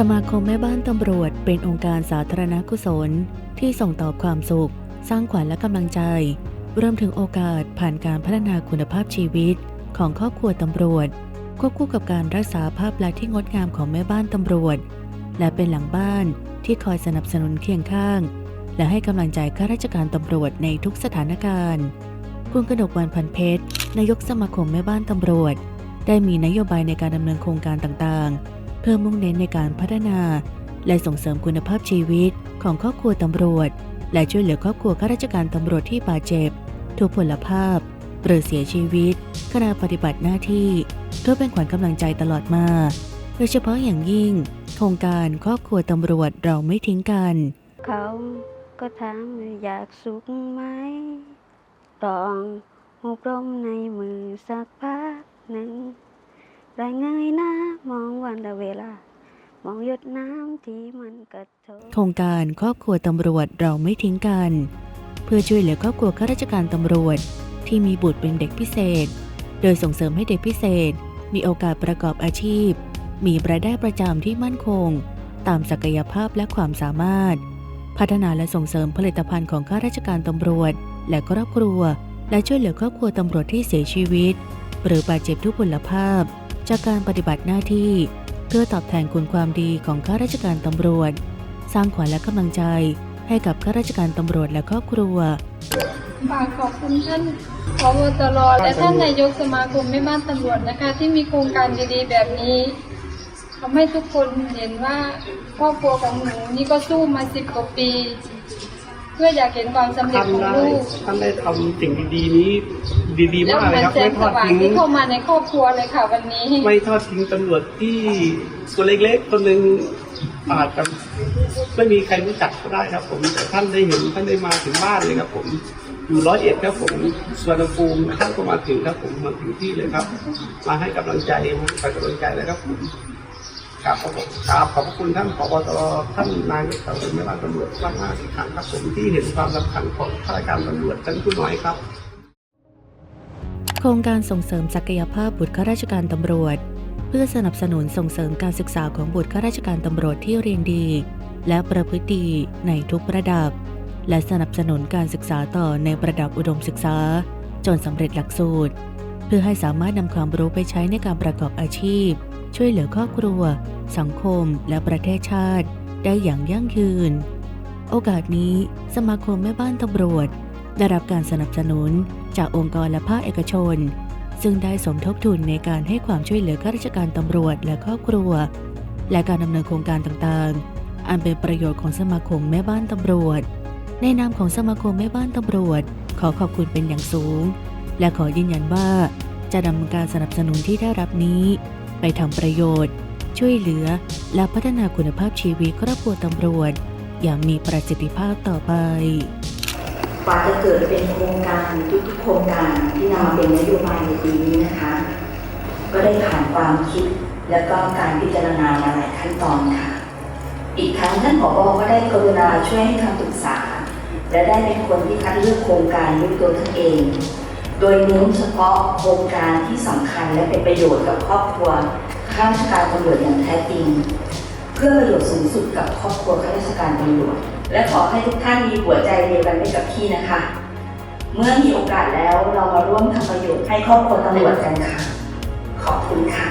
สมาคมแม่บ้านตำรวจเป็นองค์การสาธารณกุศล ที่ส่งต่อความสุข สร้างขวัญและกำลังใจรวมถึงโอกาสผ่านการพัฒนาคุณภาพชีวิตของครอบครัวตำรวจ ควบคู่กับการรักษาภาพลักษณ์ที่งดงามของแม่บ้านตำรวจ และเป็นหลังบ้านที่คอยสนับสนุนเคียงข้าง และให้กำลังใจข้าราชการตำรวจในทุกสถานการณ์ คุณกนกวันพันเพชรนายกสมาคมแม่บ้านตำรวจ ได้มีนโยบายในการดำเนินโครงการต่างๆ พื่อมุ่งเน้นในการพัฒนา และส่งเสริมคุณภาพชีวิตของครอบครัวตำรวจ และช่วยเหลือครอบครัวข้าราชการตำรวจที่บาดเจ็บ ทุกพลภาพหรือเสียชีวิตขณะปฏิบัติหน้าที่เพื่อเป็นขวัญกำลังใจตลอดมา โดยเฉพาะอย่างยิ่ง โครงการครอบครัวตำรวจเราไม่ทิ้งกัน เขาก็ถามอยากสุขไหมลองหุบลมในมือสักพักหนึ่ง แรงเงยหน้ามองวันละเวลา มองหยดน้ำที่มันกระทบโครงการครอบครัวตำรวจเราไม่ทิ้งกัน เพื่อช่วยเหลือครอบครัวข้าราชการตำรวจ ที่มีบุตรเป็นเด็กพิเศษ โดยส่งเสริมให้เด็กพิเศษ มีโอกาสประกอบอาชีพ มีรายได้ประจำที่มั่นคง ตามศักยภาพและความสามารถ พัฒนาและส่งเสริมผลิตภัณฑ์ของข้าราชการตำรวจ และครอบครัว และช่วยเหลือครอบครัวตำรวจที่เสียชีวิต หรือบาดเจ็บทุกพลภาพ จากการปฏิบัติหน้าที่ เพื่อตอบแทนคุณความดีของข้าราชการตำรวจ สร้างขวัญและกำลังใจให้กับข้าราชการตำรวจและครอบครัวฝากขอบคุณท่านพบตรและท่านนายกสมาคมแม่บ้านตำรวจนะคะ ที่มีโครงการดีๆแบบนี้ทำให้ทุกคนเห็นว่าครอบครัวของหนูนี่ก็สู้มาสิบกว่าปี เพื่ออยากเห็นความสำเร็จของทำได้ลูกท่านได้ทำสิ่งดีๆนี้ ดีๆ แล้วมากเหเลมืยอนครับแสไม่งทสอดว่างทิ้งที่เข้ามาในครอบครัวเลยค่ะวันนี้ ไม่ทอดทิ้งตำรวจที่ตัวเล็กๆคนหนึ่งอาจจะไม่มีใครรู้จักก็ได้ครับ ผมแต่ท่านได้เห็นท่านได้มาถึงบ้านเลยครับ ผมอยู่ร้อยเอ็ดครับผมสวนภูมิท่านก็มาถึงครับผมมาถึงที่เลยครับ มาให้กำลังใจมาให้กำลังใจเลยครับผม กราบขอบคุณกราบขอบคุณท่านผบตรท่านนายกตำรวจไม่ว่าตำรวจมากมากอีกครั้งครับผมที่เห็นความสำคัญของข้าราชการตำรวจชั้นผู้น้อยครับ โครงการส่งเสริมศักยภาพบุตรข้าราชการตำรวจ เพื่อสนับสนุนส่งเสริมการศึกษาของบุตรข้าราชการตำรวจที่เรียนดี และประพฤติดีในทุกระดับ และสนับสนุนการศึกษาต่อในระดับอุดมศึกษา จนสำเร็จหลักสูตร เพื่อให้สามารถนำความรู้ไปใช้ในการประกอบอาชีพ ช่วยเหลือครอบครัว สังคมและประเทศชาติได้อย่างยั่งยืน โอกาสนี้สมาคมแม่บ้านตำรวจ ได้รับการสนับสนุนจากองค์กรและภาคเอกชน ซึ่งได้สมทบทุนในการให้ความช่วยเหลือข้าราชการตำรวจและครอบครัว และการดำเนินโครงการต่างๆ อันเป็นประโยชน์ของสมาคมแม่บ้านตำรวจ ในนามของสมาคมแม่บ้านตำรวจ ขอขอบคุณเป็นอย่างสูง และขอยืนยันว่าจะดำเนำการสนับสนุนที่ได้รับนี้ ไปทำประโยชน์ ช่วยเหลือ และพัฒนาคุณภาพชีวิตครอบครัวตำรวจ อย่างมีประสิทธิภาพต่อไปกว่าจะเกิดเป็นโครงการทุกๆโครงการที่นำมาเป็นนโยบายในปีนี้นะคะ ก็ได้ผ่านความคิดและก็การพิจารณามาหลายขั้นตอนค่ะ อีกทั้งท่านผอก็ได้กรุณาช่วยให้คำปรึกษา และได้เป็นคนที่คัดเลือกโครงการด้วยตัวท่านเอง โดยเน้นเฉพาะโครงการที่สำคัญและเป็นประโยชน์กับครอบครัวข้าราชการตำรวจอย่างแท้จริง เพื่อประโยชน์สูงสุดกับครอบครัวข้าราชการตำรวจ และขอให้ทุกท่านมีหัวใจเดียวกันไปกับพี่นะคะ เมื่อมีโอกาสแล้วเรามาร่วมทำประโยชน์ให้ครอบครัวตำรวจกันค่ะ ขอบคุณค่ะ